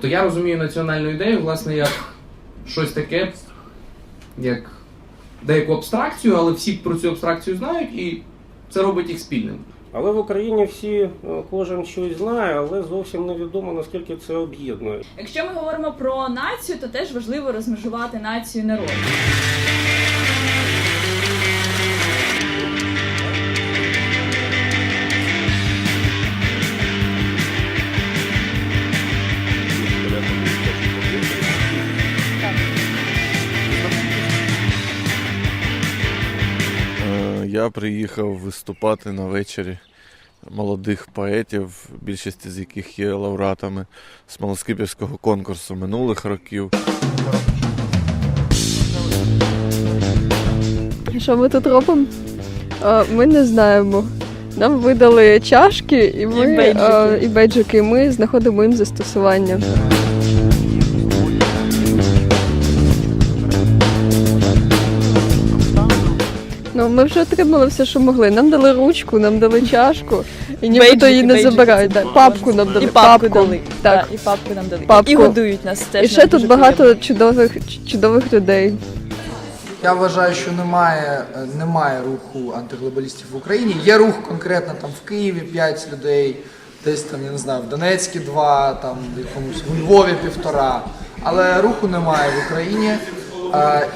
То я розумію національну ідею, власне, як щось таке, як деяку абстракцію, але всі про цю абстракцію знають, і це робить їх спільним. Але в Україні всі е, кожен щось знає, але зовсім невідомо наскільки це об'єднує. Якщо ми говоримо про націю, то теж важливо розмежувати націю і народ. Я приїхав виступати на вечорі молодих поетів, більшість з яких є лауреатами Смолоскипівського конкурсу минулих років. Що ми тут робимо? Ми не знаємо. Нам видали чашки і, ми, І бейджики. і бейджики. Ми знаходимо їм застосування. Ну, ми вже отримали все, що могли. Нам дали ручку, нам дали чашку, і Бейджики, її не це Да. Папку нам дали. І папку дали. Так. І папку нам дали. Папку. І годують нас теж. І ще нам тут дуже багато приємно. чудових, чудових людей. Я вважаю, що немає, е, немає руху антиглобалістів в Україні. Є рух конкретно там в Києві 5 людей, десь там, я не знаю, в Донецькі 2, там в якомусь у Львові півтора. Але руху немає в Україні.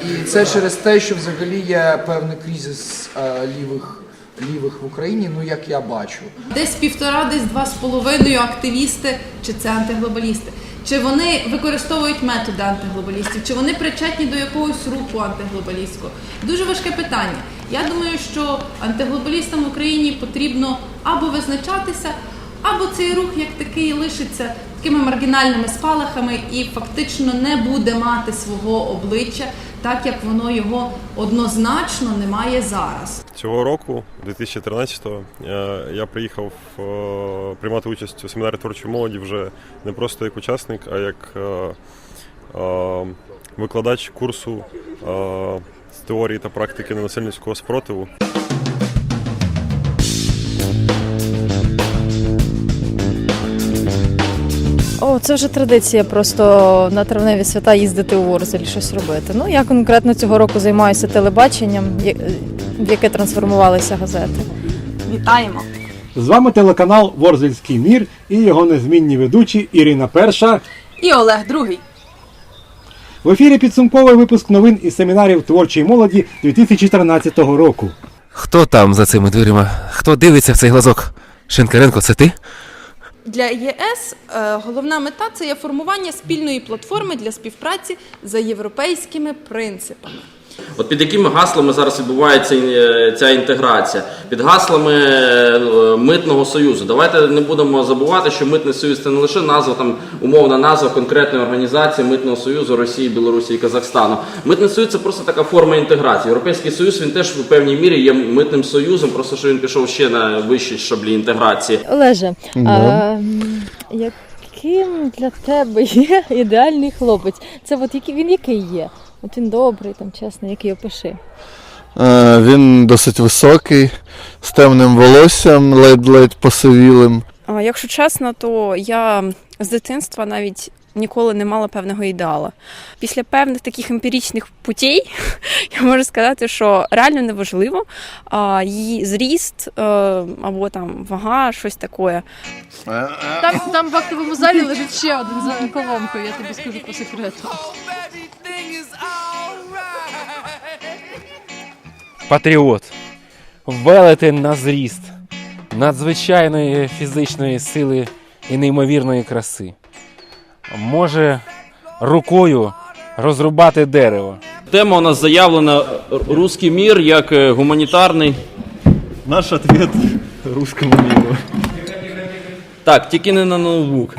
І це через те, що взагалі є певний кризис лівих, лівих в Україні, ну як я бачу. Десь півтора, десь два з половиною активісти, чи це антиглобалісти. Чи вони використовують методи антиглобалістів, чи вони причетні до якогось руху антиглобалістського? Дуже важке питання. Я думаю, що антиглобалістам в Україні потрібно або визначатися, або цей рух як такий лишиться такими маргінальними спалахами і фактично не буде мати свого обличчя, так як воно його однозначно не має зараз. Цього року, 2013-го, е, я приїхав е, приймати участь у семінарі творчої молоді вже не просто як учасник, а як е, викладач курсу з теорії та практики ненасильницького спротиву. О, це вже традиція просто на травневі свята їздити у Ворзель, щось робити. Ну, я конкретно цього року займаюся телебаченням, в яке трансформувалися газети. Вітаємо! З вами телеканал Ворзельський мір і його незмінні ведучі Ірина Перша. І Олег другий. В ефірі підсумковий випуск новин із семінарів творчої молоді 2013 року. Хто там за цими дверима? Хто дивиться в цей глазок? Шинкаренко, це ти? Для ЄС е, головна мета це є формування спільної платформи для співпраці за європейськими принципами. От під якими гаслами зараз відбувається е, ця інтеграція? Під гаслами е, митного союзу. Давайте не будемо забувати, що митний союз це не лише назва, там умовна назва конкретної організації митного союзу Росії, Білорусі і Казахстану. Митний союз це просто така форма інтеграції. Європейський союз він теж в певній мірі є митним союзом, просто що він пішов ще на вищі шаблі інтеграції. Олеже, а, яким для тебе є ідеальний хлопець? Це от який він який є? От він добрий, там чесний, який опиши. Е, Він досить високий, з темним волоссям, ледь-ледь посивілим. А, Якщо чесно, то я з дитинства навіть ніколи не мала певного ідеала. Після певних таких емпіричних путей я можу сказати, що реально неважливо а, її зріст е, або там вага, щось таке. Там, там в актовому залі лежить ще один за колонкою, я тобі скажу по секрету. Патріот. Велетень на зріст. Надзвичайної фізичної сили і неймовірної краси. Може рукою розрубати дерево. Тема у нас заявлена Руський мір як е, гуманітарний. Наш ответ русскому миру. Так, тільки не на ноутбук.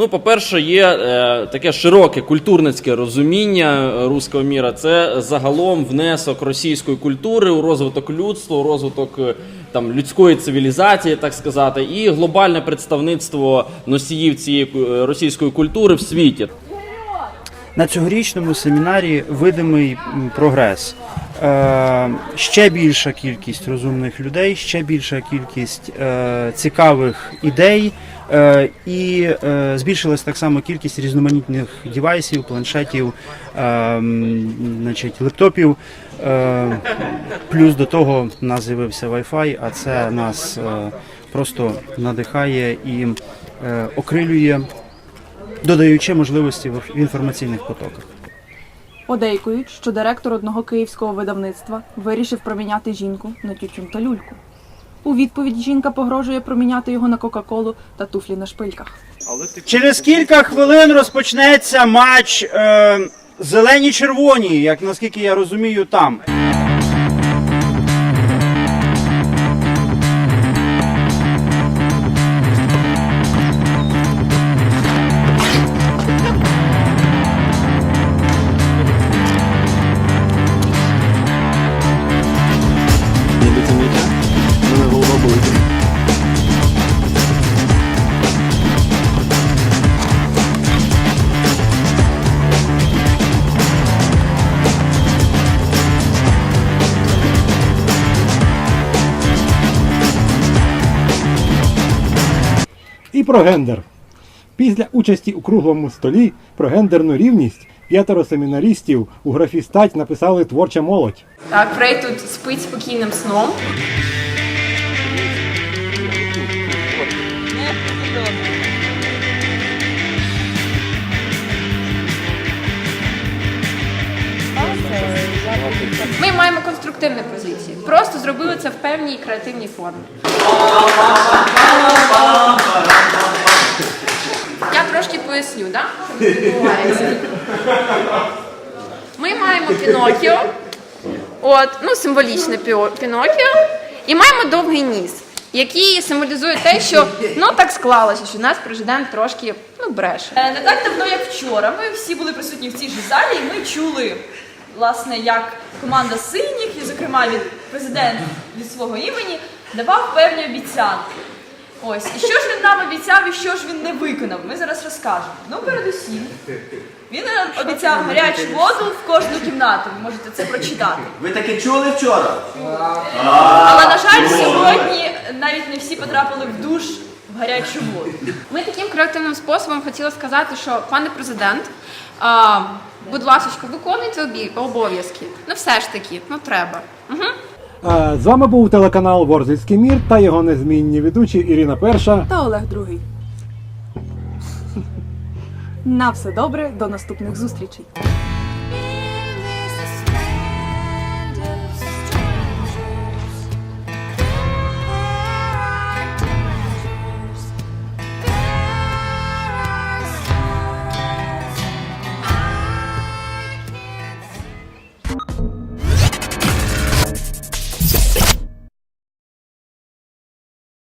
Ну, по-перше, є е, таке широке культурницьке розуміння е, руського міра. Це загалом внесок російської культури у розвиток людства, у розвиток е, там людської цивілізації, так сказати, і глобальне представництво носіїв цієї е, російської культури в світі. На цьогорічному семінарі видимий прогрес. Е, ще більша кількість розумних людей, ще більша кількість е, цікавих ідей, е, і збільшилась так само кількість різноманітних девайсів, планшетів, значить, лептопів. Плюс до того в нас з'явився Wi-Fi, а це нас просто надихає і окрилює додаючи можливості в інформаційних потоках. Подейкують, що директор одного київського видавництва вирішив проміняти жінку на тютюн та люльку. У відповідь жінка погрожує проміняти його на Кока-Колу та туфлі на шпильках. Через кілька хвилин розпочнеться матч е, зелені-червоні, як наскільки я розумію, там. Про гендер. Після участі у круглому столі про гендерну рівність п'ятеро семінарістів у графі стать написали творча молодь. Так, Фрей тут спить спокійним сном. Ми маємо конструктивну позицію. Просто зробили це в певній креативній формі. Поясню. Да? Ми маємо Пінокіо, от, ну, символічне Пінокіо, і маємо довгий ніс, який символізує те, що ну так склалося, що наш президент трошки ну, бреше. Е, Не так давно, як вчора. Ми всі були присутні в цій ж залі, і ми чули, власне, як команда синіх, і, зокрема, від президент від свого імені давав певні обіцянки. Ось, і що ж він нам обіцяв, і що ж він не виконав, ми зараз розкажемо. Ну, передусім, він обіцяв гарячу воду в кожну кімнату. Ви можете це прочитати. Ви таке чули вчора? Але, на жаль, сьогодні навіть не всі потрапили в душ в гарячу воду. Ми таким креативним способом хотіли сказати, що пане президент, а, будь ласка, виконуйте обов'язки. Ну все ж таки, ну треба. Угу. А, З вами був телеканал Ворзельський мір та його незмінні ведучі Ірина Перша. Та Олег Другий. На все добре, до наступних зустрічей.